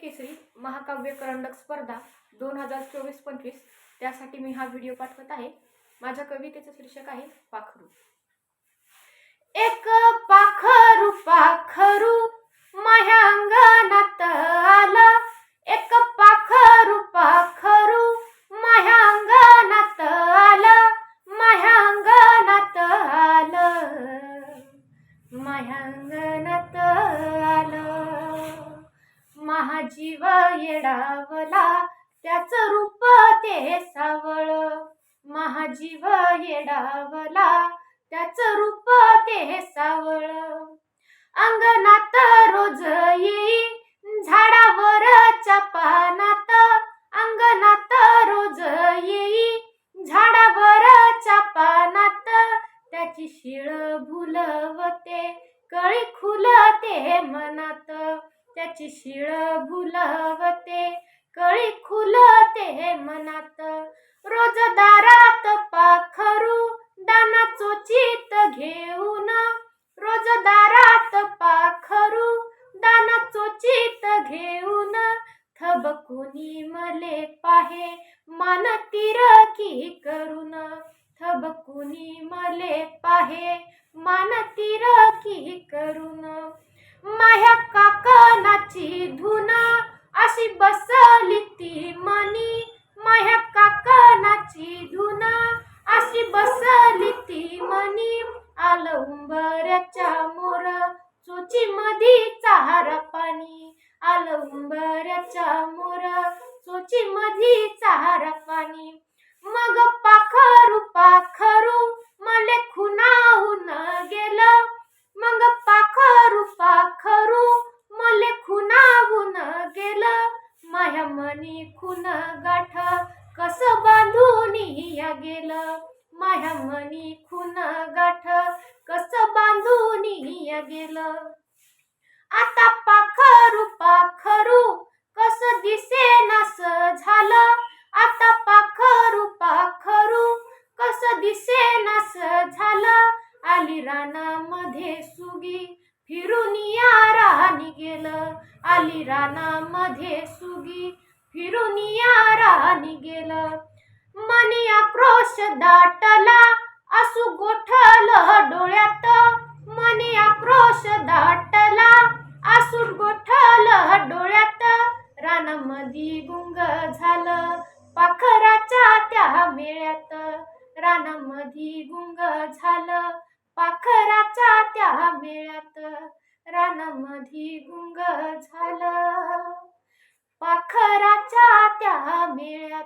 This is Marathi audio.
करंडक स्पर्धा दोन हजार चोवीस पंचवीस त्यासाठी मी हा व्हिडिओ पाठवत आहे. माझ्या कवितेचं शीर्षक आहे पाखरू. एक पाखरू पाखरू माझ्या अंगणात आला. एक पाखरू पाखरू माझ्या अंगणात आलं. माझ्या अंगणात आलं. माझ्या अंगणात महाजीव येडावला त्याच रूप ते सावळ. महाजीव येडावला त्याच रूप ते सावळ. अंगणात रोज येई झाडावरच्या पानात अंगणात रोज येई झाडावरच्या पानात त्याची शिळ भुलवते कळी खुलते मनात. त्याची शिळ भुलवते. कळी खुलते हे मनात. रोज दारात पाखरू दाना चोचित घेऊन. रोज दारात पाखरू दाना चोचित घेऊन. थबकुनी मले पाहे मन तिरकी करून. थबकुनी मले पाहे मन तिरकी करून. बसली ती मनी माह्या काकणाची धुन. अशी बसली ती मनी आलं उंबऱ्याच्या मोर. चोची मधी चार पाणी आलं उंबऱ्याच्या मोर. चोची मधी चार पाणी. मग पाखरूपा बांधून या गेलं माया मनी खून गाठ. कस बांधून या गेलं आता पाखरू पाखरू कस दिसे नस झालं. आता पाखरू पाखरू कस दिसे नस झालं. आली रानामध्ये सुगी फिरून या रानी गेलं. आली रानामध्ये सुगी फिरून या रानी गेलं. मनी आक्रोश दाटला असू गोठल डोळ्यात. मनी आक्रोश दाटला असू गोठल डोळ्यात. रानामधी गुंग झालं पाखराच्या त्या मेळ्यात. रानामधी गुंग झालं पाखराच्या त्या मेळ्यात. रानामधी गुंग झालं पाखराच्या त्या मेळ्यात.